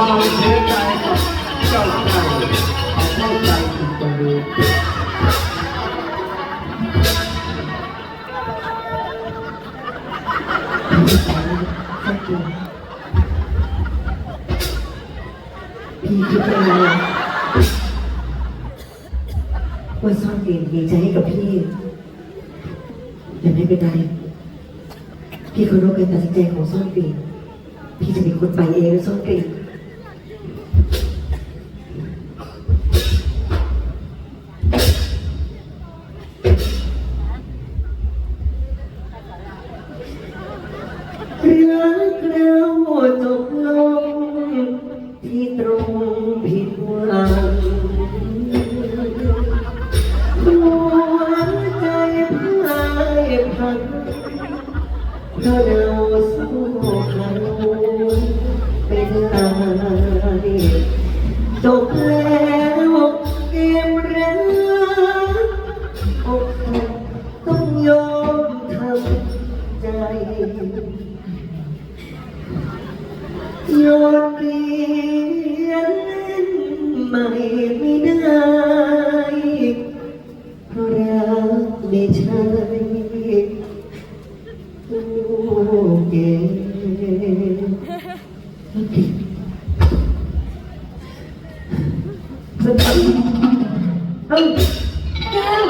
ความเสียใจกับเจ้าใจเข้าใจผิดตรงนี้พี่คิดยังไงว่าซ่อนเตีนดีใจให้กับพี่แต่ไม่เป็นไร พี่เคารพการตัดสินใจของซ่อนเตีนพี่จะเป็นคนไปเองนะซ่อนเจบแล้วเกมรักอกหักต้องยอมทำใจยนเรี เกมเอ้าแก้ว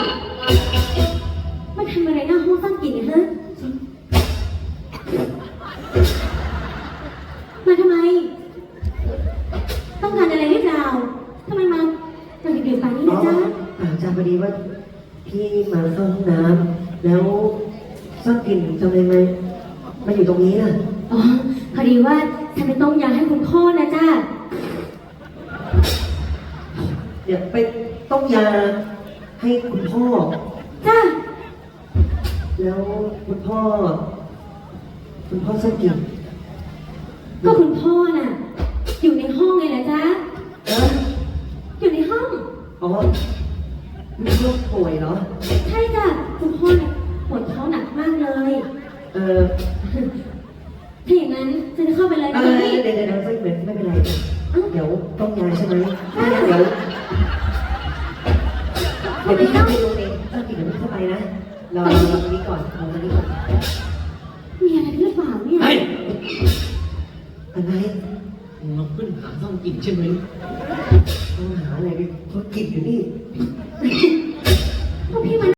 มาทำอะไรหน้าห้องซ่อนกลิ่นเนี่ยฮะ มาทำไม ต้องการอะไรหรือเปล่าทำไมมาตอนดึกๆป่านนี้นะจ๊ะอ่าจำพอดีว่าพี่มาเข้าห้องน้ำแล้วซ่อนกลิ่นทำไมมามาอยู่ตรงนี้น่ะอ๋อพอดีว่าฉันไปต้มยาให้คุณพ่อนะจ๊ะเดี๋ยวไปต้มยาให้คุณพ่อ จ้าแล้วคุณพ่อ คุณพ่อสักกี่ก็คุณพ่อน่ะ อยู่ในห้องไงล่ะจ๊ะเอออยู่ในห้อง อ๋อมีโรคป่วยเหรอ ใช่จ้ะคุณพ่อน่ะปวดท้องหนักมากเลย เออถ้าอย่างนั้นฉันจะเข้าไปเลยเอนะอพี่เดี๋ยวเดี๋ยวเดี๋ยวไม่เป็นไม่เป็นไร เดี๋ยวต้มยาใช่ไหมไม่งั้นเดี๋ยวเดี๋ยวพี่เข้าไปดูเองสักกี่เดี๋ยวพี่เข้าไปนะรอรอตรงนี้ก่อนรอตรงนี้ก่อนมีอะไรหรือเปล่าเนี่ยเฮ้ยอะไรมึงมาขึ้นหาซ่องกินใช่ไหมต้องหาอะไรดิเขากินอยู่นี่